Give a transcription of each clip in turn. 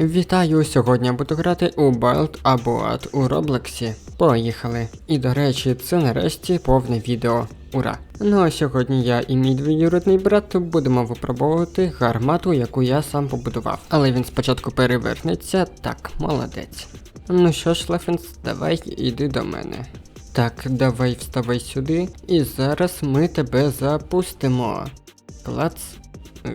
Вітаю! Сьогодні я буду грати у Wild або Ад у Роблексі. Поїхали. І до речі, це нарешті повне відео. Ура! Ну а сьогодні я і мій двоюродний брат будемо випробовувати гармату, яку я сам побудував. Але він спочатку перевернеться. Так, молодець. Ну що ж, Лефенс, давай іди до мене. Так, давай вставай сюди, і зараз ми тебе запустимо. Клац.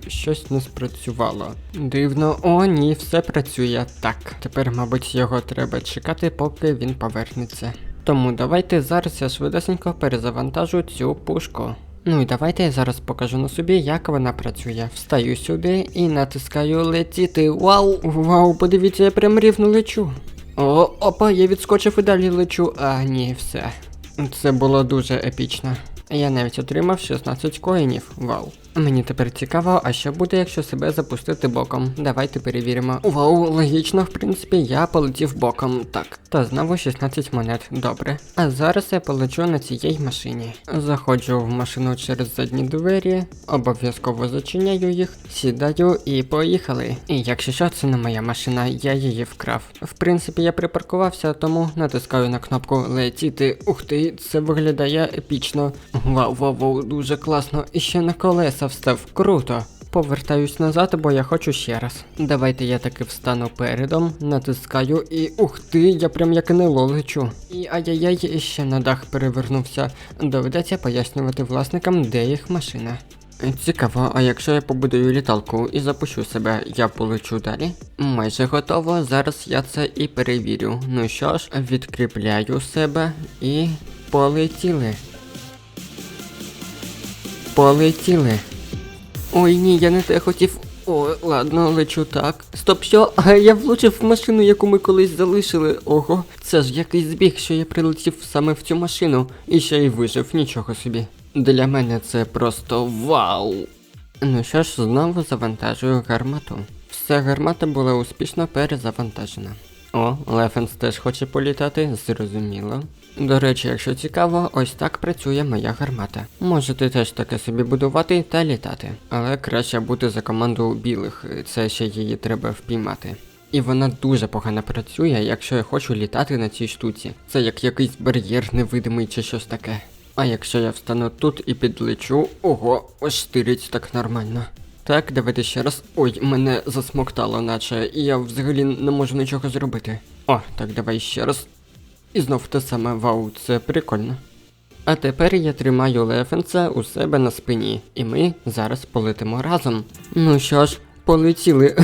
Щось не спрацювало. Дивно, о, ні, все працює. Так, тепер, мабуть, його треба чекати, поки він повернеться. Тому давайте зараз я швидесенько перезавантажу цю пушку. Ну і давайте я зараз покажу на собі, як вона працює. Встаю сюди і натискаю летіти. Вау! Вау, подивіться, я прям рівно лечу. О, опа, я відскочив і далі лечу. А, ні, все. Це було дуже епічно. Я навіть отримав 16 коїнів. Вау. Мені тепер цікаво, а що буде, якщо себе запустити боком? Давайте перевіримо. Вау, логічно, в принципі, я полетів боком. Так. Та знову 16 монет. Добре. А зараз я полечу на цій машині. Заходжу в машину через задні двері, обов'язково зачиняю їх, сідаю і поїхали. І якщо що, це не моя машина, я її вкрав. В принципі, я припаркувався, тому натискаю на кнопку летіти. Ух ти, це виглядає епічно. Вау, вау, вау, дуже класно. І ще на колеса встав. Круто. Повертаюсь назад, бо я хочу ще раз. Давайте я таки встану передом, натискаю і ух ти, я прям як НЛО лечу. І ай-яй-яй, ще на дах перевернувся. Доведеться пояснювати власникам, де їх машина. Цікаво, а якщо я побудую літалку і запущу себе, я полечу далі? Майже готово, зараз я це і перевірю. Ну що ж, відкріпляю себе і полетіли. Полетіли. Ой ні, я не те хотів. О, ладно, лечу так. Стоп, що? А я влучив в машину, яку ми колись залишили. Ого, це ж якийсь збіг, що я прилетів саме в цю машину і ще й вижив, нічого собі. Для мене це просто вау. Ну що ж, знову завантажую гармату. Вся гармата була успішно перезавантажена. О, Лефенс теж хоче політати, зрозуміло. До речі, якщо цікаво, ось так працює моя гармата. Можете теж таке собі будувати та літати. Але краще бути за команду білих, це ще її треба впіймати. І вона дуже погано працює, якщо я хочу літати на цій штуці. Це як якийсь бар'єр невидимий чи щось таке. А якщо я встану тут і підлечу, ого, ось штирить так нормально. Так, давайте ще раз. Ой, мене засмоктало, наче, і я взагалі не можу нічого зробити. О, так, давай ще раз. І знов те саме, вау, це прикольно. А тепер я тримаю Лефенса у себе на спині, і ми зараз полетимо разом. Ну що ж, полетіли.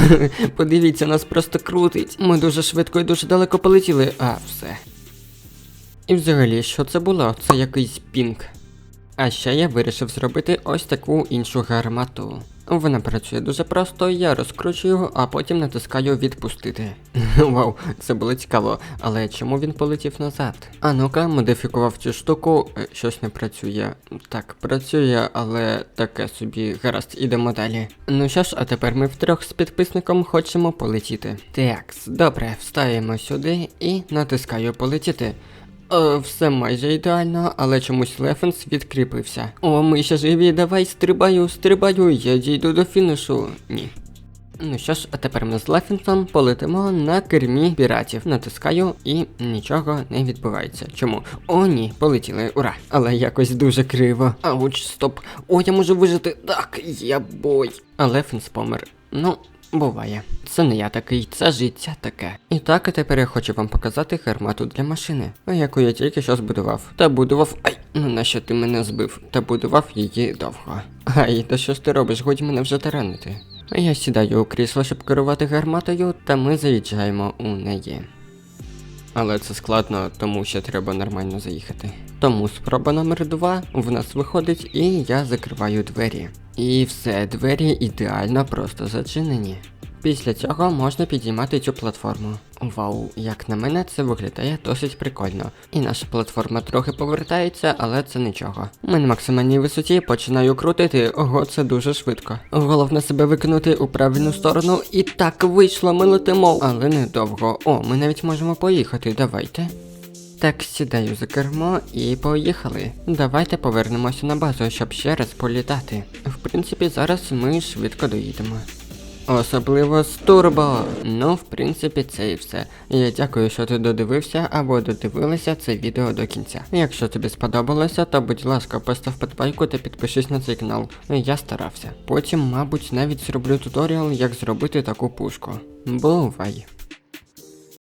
Подивіться, нас просто крутить. Ми дуже швидко і дуже далеко полетіли. А, все. І взагалі, що це було? Це якийсь пінг. А ще я вирішив зробити ось таку іншу гармату. Вона працює дуже просто, я розкручую, а потім натискаю відпустити. Вау, це було цікаво, але чому він полетів назад? А ну-ка, модифікував цю штуку, Е, щось не працює. Так, працює, але таке собі. Гаразд, ідемо далі. Ну що ж, а тепер ми втрьох з підписником хочемо полетіти. Так, добре, встаємо сюди і натискаю полетіти. Е, все майже ідеально, але чомусь Лефенс відкріпився. О, ми ще живі, давай стрибаю, стрибаю, я дійду до фінішу. Ні. Ну що ж, а тепер ми з Лефенсом полетимо на кермі піратів. Натискаю і нічого не відбувається. Чому? О, ні, полетіли, ура! Але якось дуже криво. Ауч, стоп. О, я можу вижити. Так, я бой. А Лефенс помер. Ну, Буває. Це не я такий, це життя таке. І так, а тепер я хочу вам показати гармату для машини, яку я тільки що збудував. Та будував. Ай, ну нащо ти мене збив? Та будував її довго. Ай, та що ж ти робиш? Годі мене вже таранити. Я сідаю у крісло, щоб керувати гарматою, та ми заїжджаємо у неї. Але це складно, тому що треба нормально заїхати. Тому спроба номер два в нас виходить, і я закриваю двері. І все, двері ідеально просто зачинені. Після цього можна підіймати цю платформу. Вау, як на мене, це виглядає досить прикольно. І наша платформа трохи повертається, але це нічого. Ми на максимальній висоті починаю крутити, ого, це дуже швидко. Головне себе викинути у правильну сторону, і так вийшло, ми летимо. Але недовго. О, ми навіть можемо поїхати, давайте. Так, сідаю за кермо і поїхали. Давайте повернемося на базу, щоб ще раз політати. В принципі, зараз ми швидко доїдемо. Особливо з турбо. Ну, в принципі, це і все. Я дякую, що ти додивився або додивилися це відео до кінця. Якщо тобі сподобалося, то будь ласка, постав подбайку та підпишись на цей канал. Я старався. Потім, мабуть, навіть зроблю туторіал, як зробити таку пушку. Бувай!